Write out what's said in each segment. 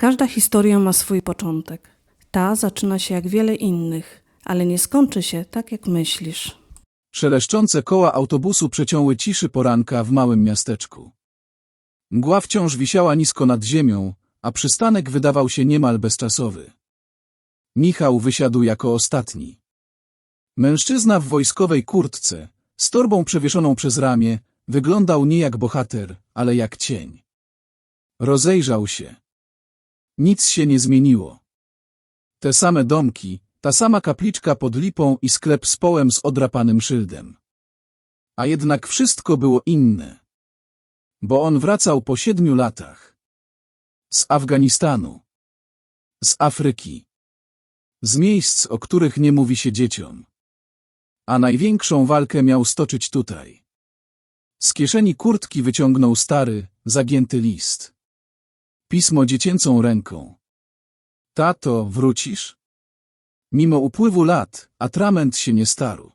Każda historia ma swój początek. Ta zaczyna się jak wiele innych, ale nie skończy się tak, jak myślisz. Szeleszczące koła autobusu przeciąły ciszy poranka w małym miasteczku. Mgła wciąż wisiała nisko nad ziemią, a przystanek wydawał się niemal bezczasowy. Michał wysiadł jako ostatni. Mężczyzna w wojskowej kurtce, z torbą przewieszoną przez ramię, wyglądał nie jak bohater, ale jak cień. Rozejrzał się. Nic się nie zmieniło. Te same domki, ta sama kapliczka pod lipą i sklep z połem z odrapanym szyldem. A jednak wszystko było inne. Bo on wracał po siedmiu latach. Z Afganistanu. Z Afryki. Z miejsc, o których nie mówi się dzieciom. A największą walkę miał stoczyć tutaj. Z kieszeni kurtki wyciągnął stary, zagięty list. Pismo dziecięcą ręką. Tato, wrócisz? Mimo upływu lat, atrament się nie starł.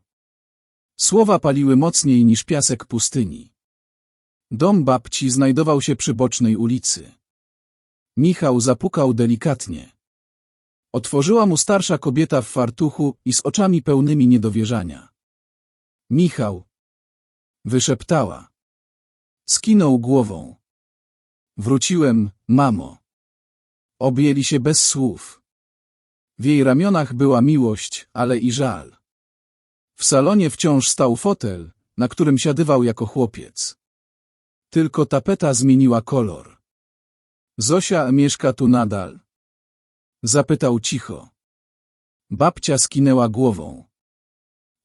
Słowa paliły mocniej niż piasek pustyni. Dom babci znajdował się przy bocznej ulicy. Michał zapukał delikatnie. Otworzyła mu starsza kobieta w fartuchu i z oczami pełnymi niedowierzania. Michał. Wyszeptała. Skinął głową. Wróciłem, mamo. Objęli się bez słów. W jej ramionach była miłość, ale i żal. W salonie wciąż stał fotel, na którym siadywał jako chłopiec. Tylko tapeta zmieniła kolor. Zosia mieszka tu nadal? Zapytał cicho. Babcia skinęła głową.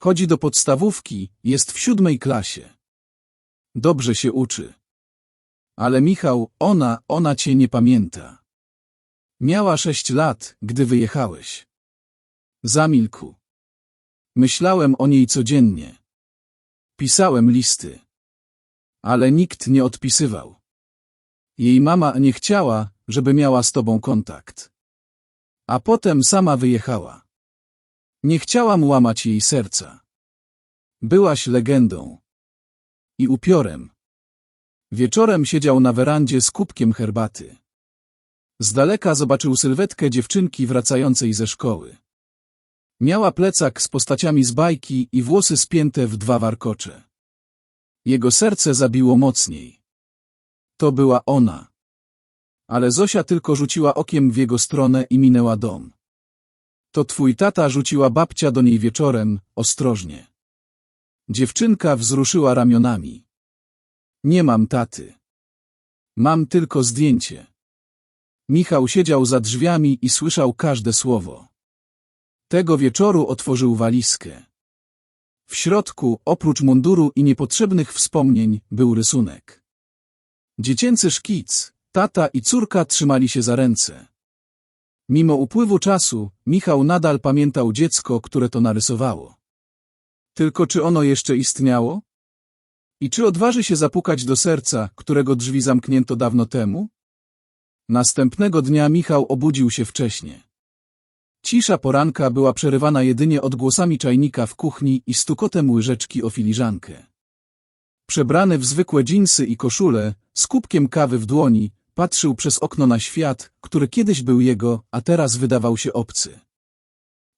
Chodzi do podstawówki, jest w siódmej klasie. Dobrze się uczy. Ale Michał, ona, ona cię nie pamięta. Miała sześć lat, gdy wyjechałeś. Zamilkł. Myślałem o niej codziennie. Pisałem listy. Ale nikt nie odpisywał. Jej mama nie chciała, żeby miała z tobą kontakt. A potem sama wyjechała. Nie chciałam łamać jej serca. Byłaś legendą. I upiorem. Wieczorem siedział na werandzie z kubkiem herbaty. Z daleka zobaczył sylwetkę dziewczynki wracającej ze szkoły. Miała plecak z postaciami z bajki i włosy spięte w dwa warkocze. Jego serce zabiło mocniej. To była ona. Ale Zosia tylko rzuciła okiem w jego stronę i minęła dom. To twój tata rzuciła babcia do niej wieczorem, ostrożnie. Dziewczynka wzruszyła ramionami. Nie mam taty. Mam tylko zdjęcie. Michał siedział za drzwiami i słyszał każde słowo. Tego wieczoru otworzył walizkę. W środku, oprócz munduru i niepotrzebnych wspomnień, był rysunek. Dziecięcy szkic, tata i córka trzymali się za ręce. Mimo upływu czasu, Michał nadal pamiętał dziecko, które to narysowało. Tylko czy ono jeszcze istniało? I czy odważy się zapukać do serca, którego drzwi zamknięto dawno temu? Następnego dnia Michał obudził się wcześnie. Cisza poranka była przerywana jedynie odgłosami czajnika w kuchni i stukotem łyżeczki o filiżankę. Przebrany w zwykłe dżinsy i koszulę, z kubkiem kawy w dłoni, patrzył przez okno na świat, który kiedyś był jego, a teraz wydawał się obcy.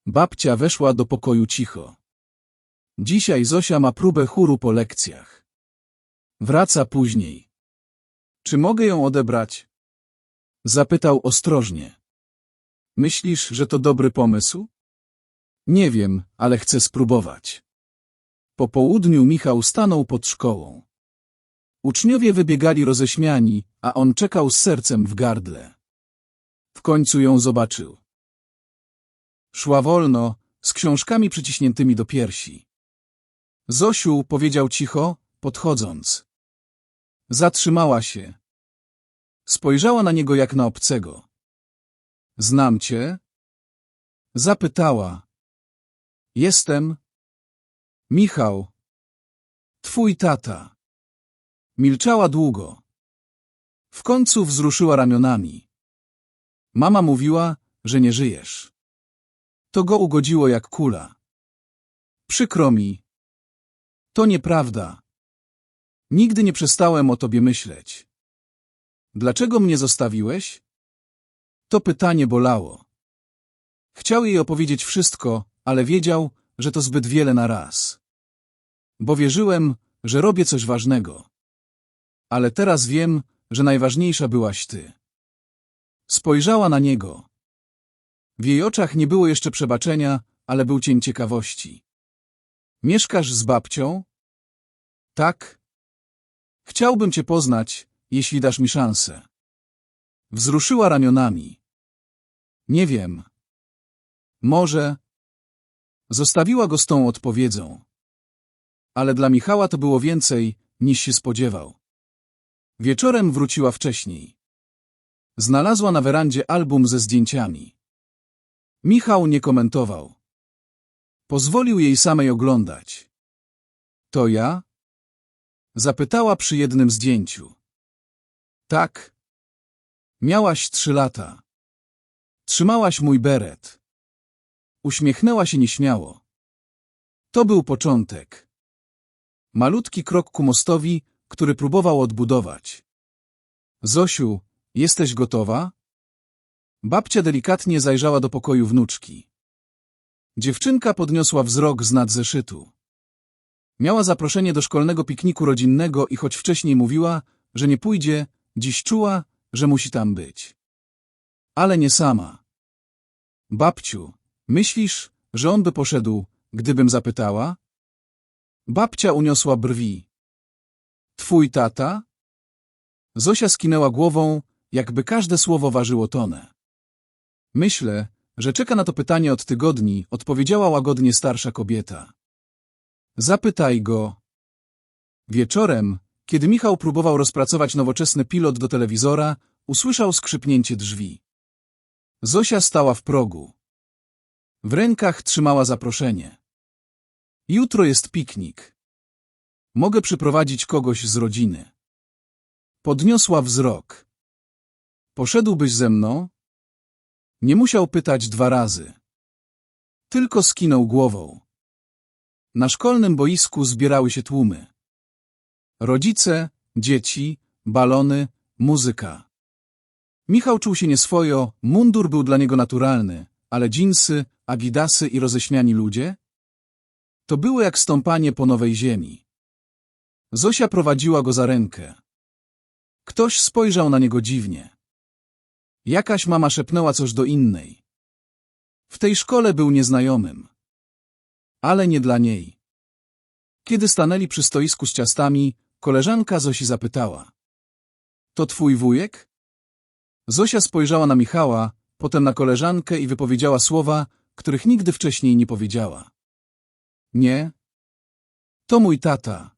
Babcia weszła do pokoju cicho. Dzisiaj Zosia ma próbę chóru po lekcjach. Wraca później. Czy mogę ją odebrać? Zapytał ostrożnie. Myślisz, że to dobry pomysł? Nie wiem, ale chcę spróbować. Po południu Michał stanął pod szkołą. Uczniowie wybiegali roześmiani, a on czekał z sercem w gardle. W końcu ją zobaczył. Szła wolno, z książkami przyciśniętymi do piersi. Zosiu, powiedział cicho, podchodząc. Zatrzymała się. Spojrzała na niego jak na obcego. Znam cię? Zapytała. Jestem. Michał. Twój tata. Milczała długo. W końcu wzruszyła ramionami. Mama mówiła, że nie żyjesz. To go ugodziło jak kula. Przykro mi. To nieprawda. Nigdy nie przestałem o tobie myśleć. Dlaczego mnie zostawiłeś? To pytanie bolało. Chciał jej opowiedzieć wszystko, ale wiedział, że to zbyt wiele na raz. Bo wierzyłem, że robię coś ważnego. Ale teraz wiem, że najważniejsza byłaś ty. Spojrzała na niego. W jej oczach nie było jeszcze przebaczenia, ale był cień ciekawości. Mieszkasz z babcią? Tak. Chciałbym cię poznać, jeśli dasz mi szansę. Wzruszyła ramionami. Nie wiem. Może. Zostawiła go z tą odpowiedzią. Ale dla Michała to było więcej, niż się spodziewał. Wieczorem wróciła wcześniej. Znalazła na werandzie album ze zdjęciami. Michał nie komentował. Pozwolił jej samej oglądać. To ja? Zapytała przy jednym zdjęciu. Tak. Miałaś trzy lata. Trzymałaś mój beret. Uśmiechnęła się nieśmiało. To był początek. Malutki krok ku mostowi, który próbował odbudować. Zosiu, jesteś gotowa? Babcia delikatnie zajrzała do pokoju wnuczki. Dziewczynka podniosła wzrok z nad zeszytu. Miała zaproszenie do szkolnego pikniku rodzinnego i choć wcześniej mówiła, że nie pójdzie, dziś czuła, że musi tam być. Ale nie sama. Babciu, myślisz, że on by poszedł, gdybym zapytała? Babcia uniosła brwi. Twój tata? Zosia skinęła głową, jakby każde słowo ważyło tonę. Myślę, że czeka na to pytanie od tygodni, odpowiedziała łagodnie starsza kobieta. Zapytaj go. Wieczorem, kiedy Michał próbował rozpracować nowoczesny pilot do telewizora, usłyszał skrzypnięcie drzwi. Zosia stała w progu. W rękach trzymała zaproszenie. Jutro jest piknik. Mogę przyprowadzić kogoś z rodziny. Podniosła wzrok. Poszedłbyś ze mną? Nie musiał pytać dwa razy. Tylko skinął głową. Na szkolnym boisku zbierały się tłumy. Rodzice, dzieci, balony, muzyka. Michał czuł się nieswojo, mundur był dla niego naturalny, ale dżinsy, adidasy i roześmiani ludzie? To było jak stąpanie po nowej ziemi. Zosia prowadziła go za rękę. Ktoś spojrzał na niego dziwnie. Jakaś mama szepnęła coś do innej. W tej szkole był nieznajomym. Ale nie dla niej. Kiedy stanęli przy stoisku z ciastami, koleżanka Zosi zapytała. To twój wujek? Zosia spojrzała na Michała, potem na koleżankę i wypowiedziała słowa, których nigdy wcześniej nie powiedziała. Nie. To mój tata.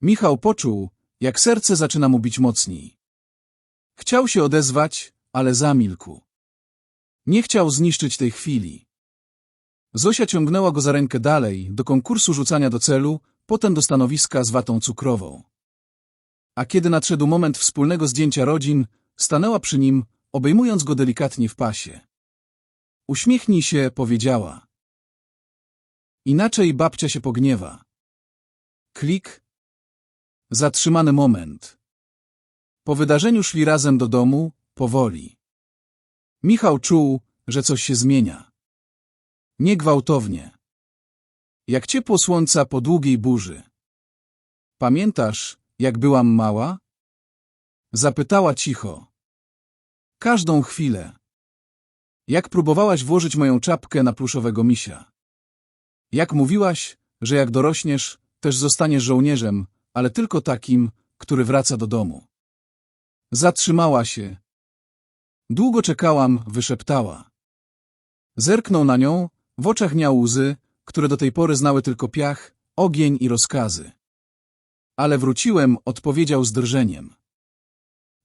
Michał poczuł, jak serce zaczyna mu bić mocniej. Chciał się odezwać, ale zamilkł. Nie chciał zniszczyć tej chwili. Zosia ciągnęła go za rękę dalej, do konkursu rzucania do celu, potem do stanowiska z watą cukrową. A kiedy nadszedł moment wspólnego zdjęcia rodzin, stanęła przy nim, obejmując go delikatnie w pasie. Uśmiechnij się, powiedziała. Inaczej babcia się pogniewa. Klik. Zatrzymany moment. Po wydarzeniu szli razem do domu, powoli. Michał czuł, że coś się zmienia. Nie gwałtownie. Jak ciepło słońca po długiej burzy. Pamiętasz, jak byłam mała? Zapytała cicho. Każdą chwilę. Jak próbowałaś włożyć moją czapkę na pluszowego misia. Jak mówiłaś, że jak dorośniesz, też zostaniesz żołnierzem, ale tylko takim, który wraca do domu. Zatrzymała się. Długo czekałam, wyszeptała. Zerknął na nią, w oczach miał łzy, które do tej pory znały tylko piach, ogień i rozkazy. Ale wróciłem, odpowiedział z drżeniem.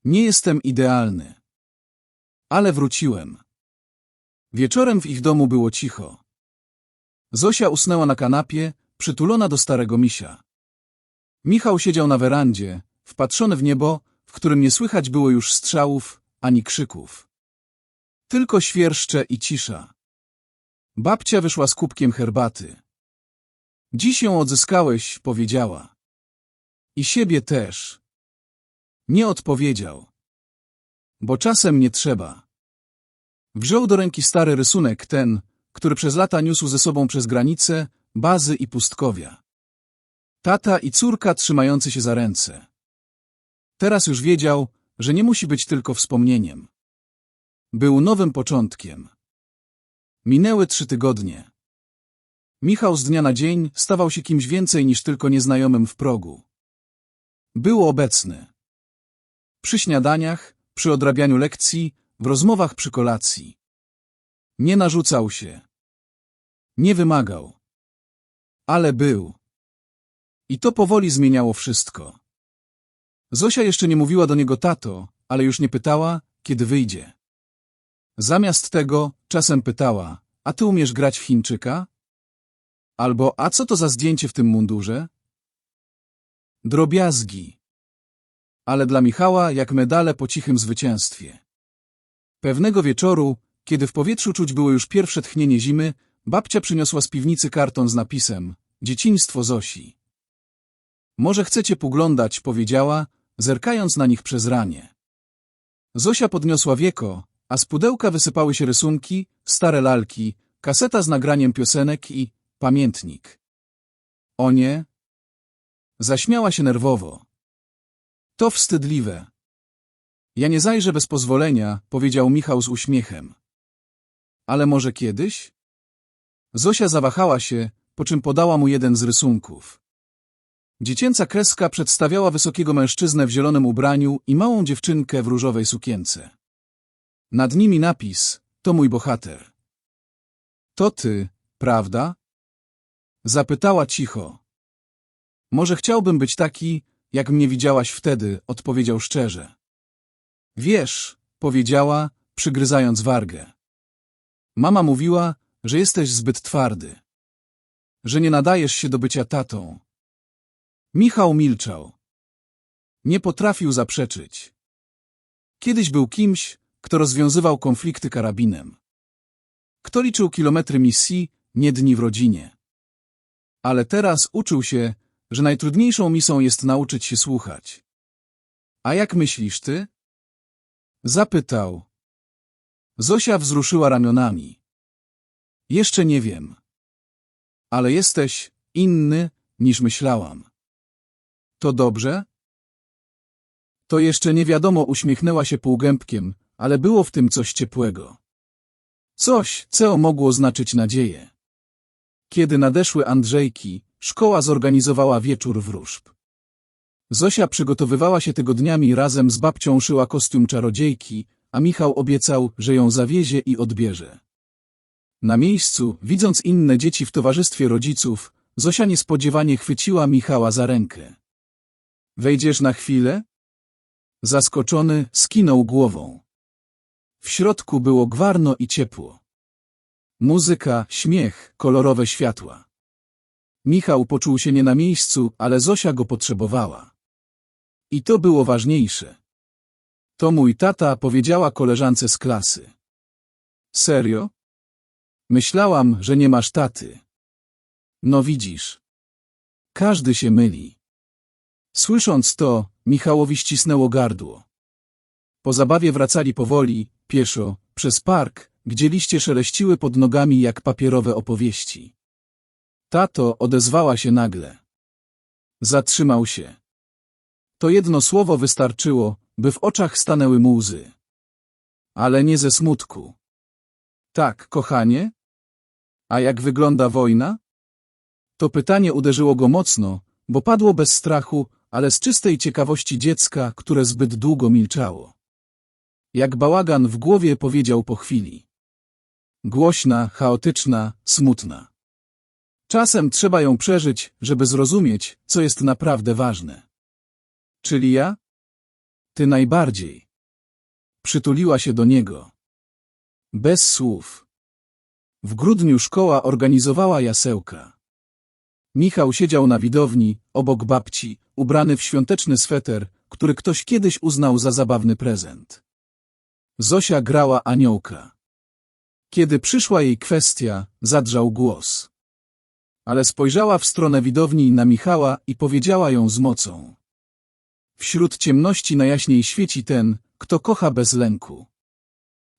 Nie jestem idealny. Ale wróciłem. Wieczorem w ich domu było cicho. Zosia usnęła na kanapie, przytulona do starego misia. Michał siedział na werandzie, wpatrzony w niebo, w którym nie słychać było już strzałów ani krzyków. Tylko świerszcze i cisza. Babcia wyszła z kubkiem herbaty. Dziś ją odzyskałeś, powiedziała. I siebie też. Nie odpowiedział. Bo czasem nie trzeba. Wziął do ręki stary rysunek, ten, który przez lata niósł ze sobą przez granice, bazy i pustkowia. Tata i córka trzymający się za ręce. Teraz już wiedział, że nie musi być tylko wspomnieniem. Był nowym początkiem. Minęły trzy tygodnie. Michał z dnia na dzień stawał się kimś więcej niż tylko nieznajomym w progu. Był obecny. Przy śniadaniach, przy odrabianiu lekcji, w rozmowach przy kolacji. Nie narzucał się. Nie wymagał. Ale był. I to powoli zmieniało wszystko. Zosia jeszcze nie mówiła do niego tato, ale już nie pytała, kiedy wyjdzie. Zamiast tego czasem pytała, a ty umiesz grać w Chińczyka? Albo, a co to za zdjęcie w tym mundurze? Drobiazgi. Ale dla Michała jak medale po cichym zwycięstwie. Pewnego wieczoru, kiedy w powietrzu czuć było już pierwsze tchnienie zimy, babcia przyniosła z piwnicy karton z napisem Dzieciństwo Zosi. Może chcecie poglądać, powiedziała, zerkając na nich przez ranie. Zosia podniosła wieko, a z pudełka wysypały się rysunki, stare lalki, kaseta z nagraniem piosenek i pamiętnik. O nie? Zaśmiała się nerwowo. To wstydliwe. Ja nie zajrzę bez pozwolenia, powiedział Michał z uśmiechem. Ale może kiedyś? Zosia zawahała się, po czym podała mu jeden z rysunków. Dziecięca kreska przedstawiała wysokiego mężczyznę w zielonym ubraniu i małą dziewczynkę w różowej sukience. Nad nimi napis, to mój bohater. To ty, prawda? Zapytała cicho. Może chciałbym być taki, jak mnie widziałaś wtedy, odpowiedział szczerze. Wiesz, powiedziała, przygryzając wargę. Mama mówiła, że jesteś zbyt twardy. Że nie nadajesz się do bycia tatą. Michał milczał. Nie potrafił zaprzeczyć. Kiedyś był kimś, kto rozwiązywał konflikty karabinem. Kto liczył kilometry misji, nie dni w rodzinie. Ale teraz uczył się, że najtrudniejszą misją jest nauczyć się słuchać. A jak myślisz ty? Zapytał. Zosia wzruszyła ramionami. Jeszcze nie wiem. Ale jesteś inny, niż myślałam. To dobrze? To jeszcze nie wiadomo, uśmiechnęła się półgębkiem, ale było w tym coś ciepłego. Coś, co mogło znaczyć nadzieję. Kiedy nadeszły Andrzejki, szkoła zorganizowała wieczór wróżb. Zosia przygotowywała się tygodniami razem z babcią szyła kostium czarodziejki, a Michał obiecał, że ją zawiezie i odbierze. Na miejscu, widząc inne dzieci w towarzystwie rodziców, Zosia niespodziewanie chwyciła Michała za rękę. Wejdziesz na chwilę? Zaskoczony, skinął głową. W środku było gwarno i ciepło. Muzyka, śmiech, kolorowe światła. Michał poczuł się nie na miejscu, ale Zosia go potrzebowała. I to było ważniejsze. To mój tata powiedziała koleżance z klasy. Serio? Myślałam, że nie masz taty. No widzisz. Każdy się myli. Słysząc to, Michałowi ścisnęło gardło. Po zabawie wracali powoli, pieszo, przez park, gdzie liście szeleściły pod nogami jak papierowe opowieści. Tato odezwała się nagle. Zatrzymał się. To jedno słowo wystarczyło, by w oczach stanęły mu łzy. Ale nie ze smutku. Tak, kochanie? A jak wygląda wojna? To pytanie uderzyło go mocno, bo padło bez strachu, ale z czystej ciekawości dziecka, które zbyt długo milczało. Jak bałagan w głowie powiedział po chwili. Głośna, chaotyczna, smutna. Czasem trzeba ją przeżyć, żeby zrozumieć, co jest naprawdę ważne. Czyli ja? Ty najbardziej. Przytuliła się do niego. Bez słów. W grudniu szkoła organizowała jasełka. Michał siedział na widowni, obok babci, ubrany w świąteczny sweter, który ktoś kiedyś uznał za zabawny prezent. Zosia grała aniołka. Kiedy przyszła jej kwestia, zadrżał głos. Ale spojrzała w stronę widowni na Michała i powiedziała ją z mocą. Wśród ciemności najjaśniej świeci ten, kto kocha bez lęku.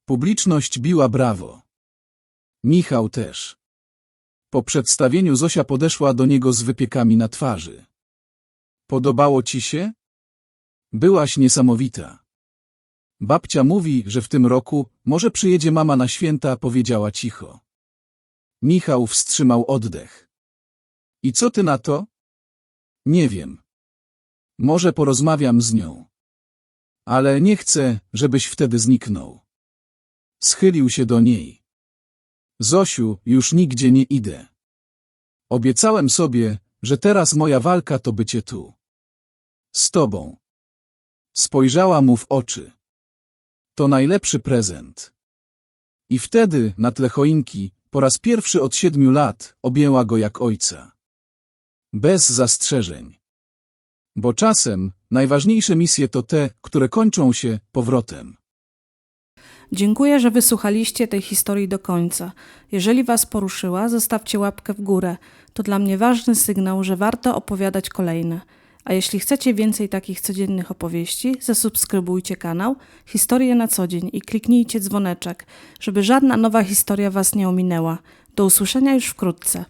Publiczność biła brawo. Michał też. Po przedstawieniu Zosia podeszła do niego z wypiekami na twarzy. Podobało ci się? Byłaś niesamowita. Babcia mówi, że w tym roku może przyjedzie mama na święta, powiedziała cicho. Michał wstrzymał oddech. I co ty na to? Nie wiem. Może porozmawiam z nią. Ale nie chcę, żebyś wtedy zniknął. Schylił się do niej. Zosiu, już nigdzie nie idę. Obiecałem sobie, że teraz moja walka to bycie tu. Z tobą. Spojrzała mu w oczy. To najlepszy prezent. I wtedy, na tle choinki, po raz pierwszy od siedmiu lat, objęła go jak ojca. Bez zastrzeżeń. Bo czasem najważniejsze misje to te, które kończą się powrotem. Dziękuję, że wysłuchaliście tej historii do końca. Jeżeli Was poruszyła, zostawcie łapkę w górę. To dla mnie ważny sygnał, że warto opowiadać kolejne. A jeśli chcecie więcej takich codziennych opowieści, zasubskrybujcie kanał Historie na co dzień i kliknijcie dzwoneczek, żeby żadna nowa historia Was nie ominęła. Do usłyszenia już wkrótce.